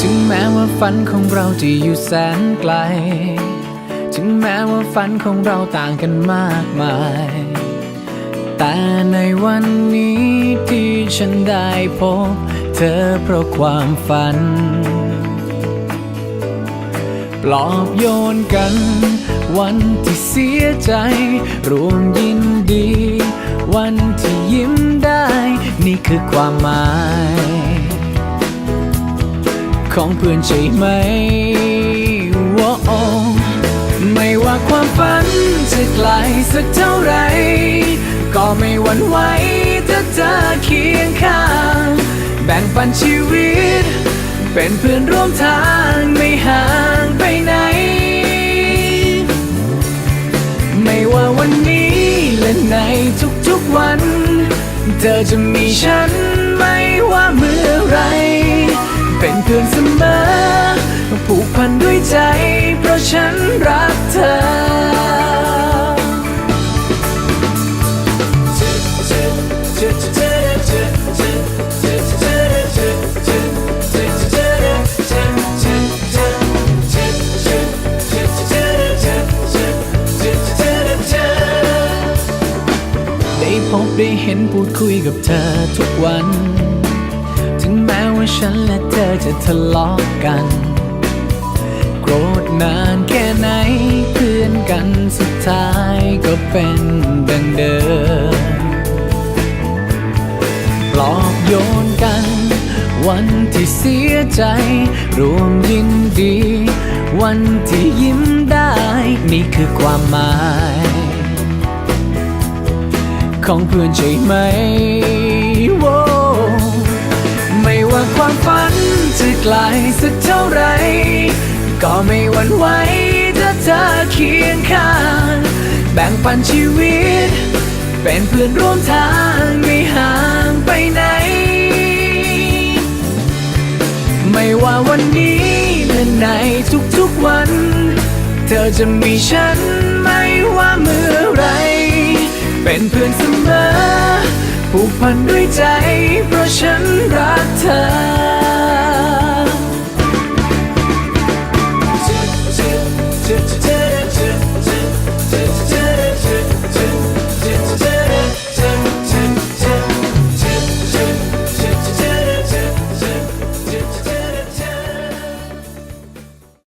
ถึงแม้ว่าฝันของเราจะอยู่แสนไกล ถึงแม้ว่าฝันของเราต่างกันมากมาย แต่ในวันนี้ที่ฉันได้พบ เธอเพราะความฝัน ปลอบโยนกัน วันที่เสียใจ รวมยินดี วันที่ยิ้มได้ นี่คือความหมาย ของเพื่อนใช่ไหมว้าไม่ว่าความฝันจะไกลสักเท่าไหรก็ไม่หวั่นไหวถ้าเธอเคียงข้าง แบ่งปันชีวิต เป็นเพื่อนร่วมทางไม่ห่า ทุกๆวัน เธอจะมีฉันไม่ว่าเมื่อไร เป็นเพื่อนเสมอผูกพันด้วยใจ เพราะฉันรักเธอ พบได้เห็นพูดคุยกับเธอทุกวัน ถึงแม้ว่าฉันและเธอจะทะเลาะกัน โกรธนานแค่ไหนเพื่อนกันสุดท้ายก็เป็นดังเดิมปลอบโยนกัน วันที่เสียใจ รวมยินดี วันที่ยิ้มได้ นี่คือความหมาย ของเพื่อนใช่ไหมโว้ไม่ว่าความฝันจะไกลสักเท่าไหรก็ไม่หวั่นไหวถ้าเธอเคียงข้าง แบ่งปันชีวิต เป็นเพื่อนร่วมทางไม่ห่างไปไหน ไม่ว่าวันนี้และในทุกๆวัน เธอจะมีฉันไม่ว่าเมื่อไร เป็นเพื่อนเสมอผูกพันด้วยใจ เพราะฉันรักเธอ